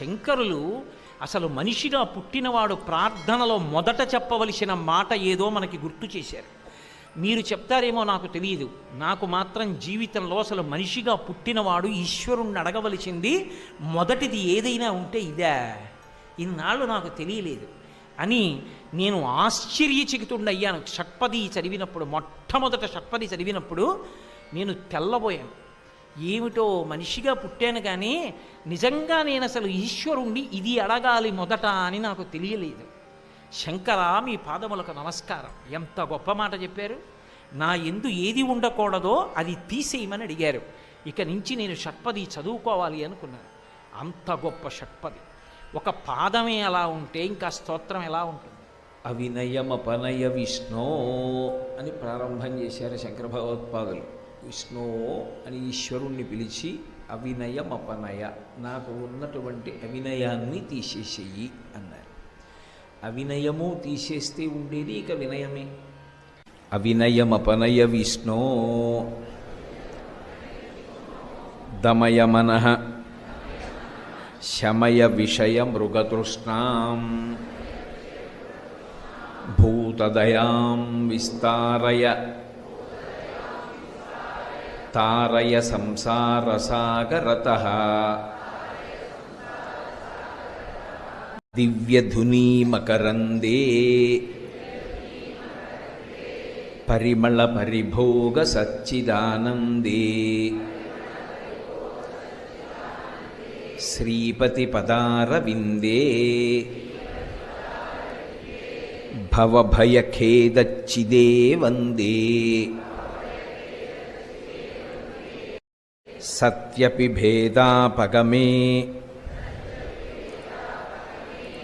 శంకరులు అసలు మనిషిగా పుట్టినవాడు ప్రార్థనలో మొదట చెప్పవలసిన మాట ఏదో మనకి గుర్తు చేశారు. మీరు చెప్తారేమో నాకు తెలియదు నాకు మాత్రం జీవితంలో అసలు మనిషిగా పుట్టినవాడు ఈశ్వరుణ్ణి అడగవలసింది మొదటిది ఏదైనా ఉంటే ఇదే. ఇన్నాళ్ళు నాకు తెలియలేదు అని నేను ఆశ్చర్యచకితుండయ్యాను. షట్పది చదివినప్పుడు మొట్టమొదట షట్పది చదివినప్పుడు నేను తెల్లబోయాను. ఏమిటో మనిషిగా పుట్టాను కానీ నిజంగా నేను అసలు ఈశ్వరుణ్ణి ఇది అడగాలి మొదట అని నాకు తెలియలేదు. శంకర మీ పాదములకు నమస్కారం. ఎంత గొప్ప మాట చెప్పారు. నా ఎందు ఏది ఉండకూడదో అది తీసేయమని అడిగారు. ఇక నుంచి నేను షట్పది చదువుకోవాలి అనుకున్నాను. అంత గొప్ప షట్పది. ఒక పాదమే అలా ఉంటే ఇంకా స్తోత్రం ఎలా ఉంటుంది? అవినయమపనయ విష్ణో అని ప్రారంభం చేశారు శంకర భగవత్పాదులు. విష్ణు అని ఈశ్వరుణ్ణి పిలిచి అవినయమపనయ నాకు ఉన్నటువంటి అవినయాన్ని తీసేసేయి అన్నారు. అవినయము తీసేస్తే ఉండేది ఇక వినయమే. అవినయమపనయ విష్ణు దమయ మనః శమయ విషయ మృగతృష్ణాం భూతదయాం విస్తారయ తారయ సంసారసాగరత దివ్యధునీమకరందే పరిమళ పరిభోగ సచ్చిదానందే శ్రీపతి పదారవిందే భవభయఖేదచ్చిదే వందే సత్యపి భేదాపగమే.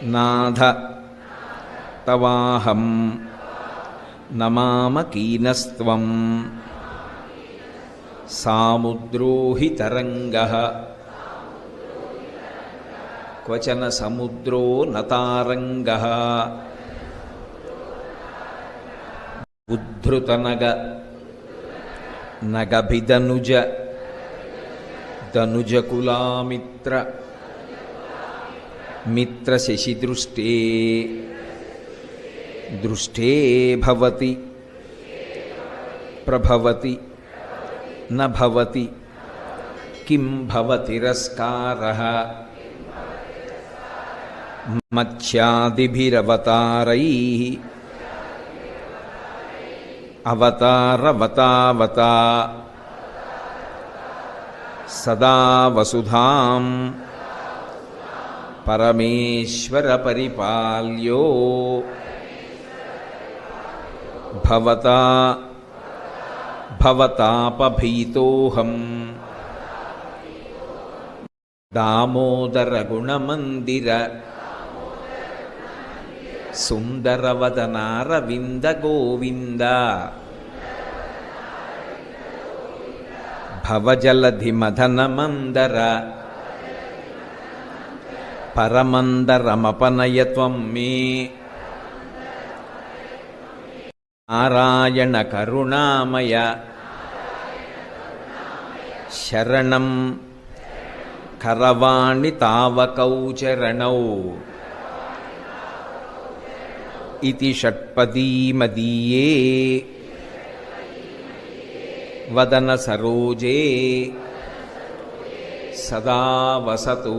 నాథ తవాహం నమామ కీనస్త్వం. సాముద్రో హి తరంగః. క్వచన సముద్రో నతారంగః. तनुजकुलामित्र। मित्र शशि दृष्टे दृष्टे भवति। प्रभवति। न भवति। किं भवति रस्कारः। मत्स्यादिभिरवतारैः। अवतारवतावता। సదా వసుధాం. పరమేశ్వర పరిపాల్యో. భవతా భవతాపభీతోహం. దామోదర గుణమందిర సుందరవదనారవింద గోవింద. భవజలధి మదనమందర పరమందరమపనయత్వం మీ. నారాయణ కరుణామయ. శరణం. కరవాణి తావకౌ చరణౌ ఇది షట్పదీమదీయే. వదన సరోజే సదా వసతు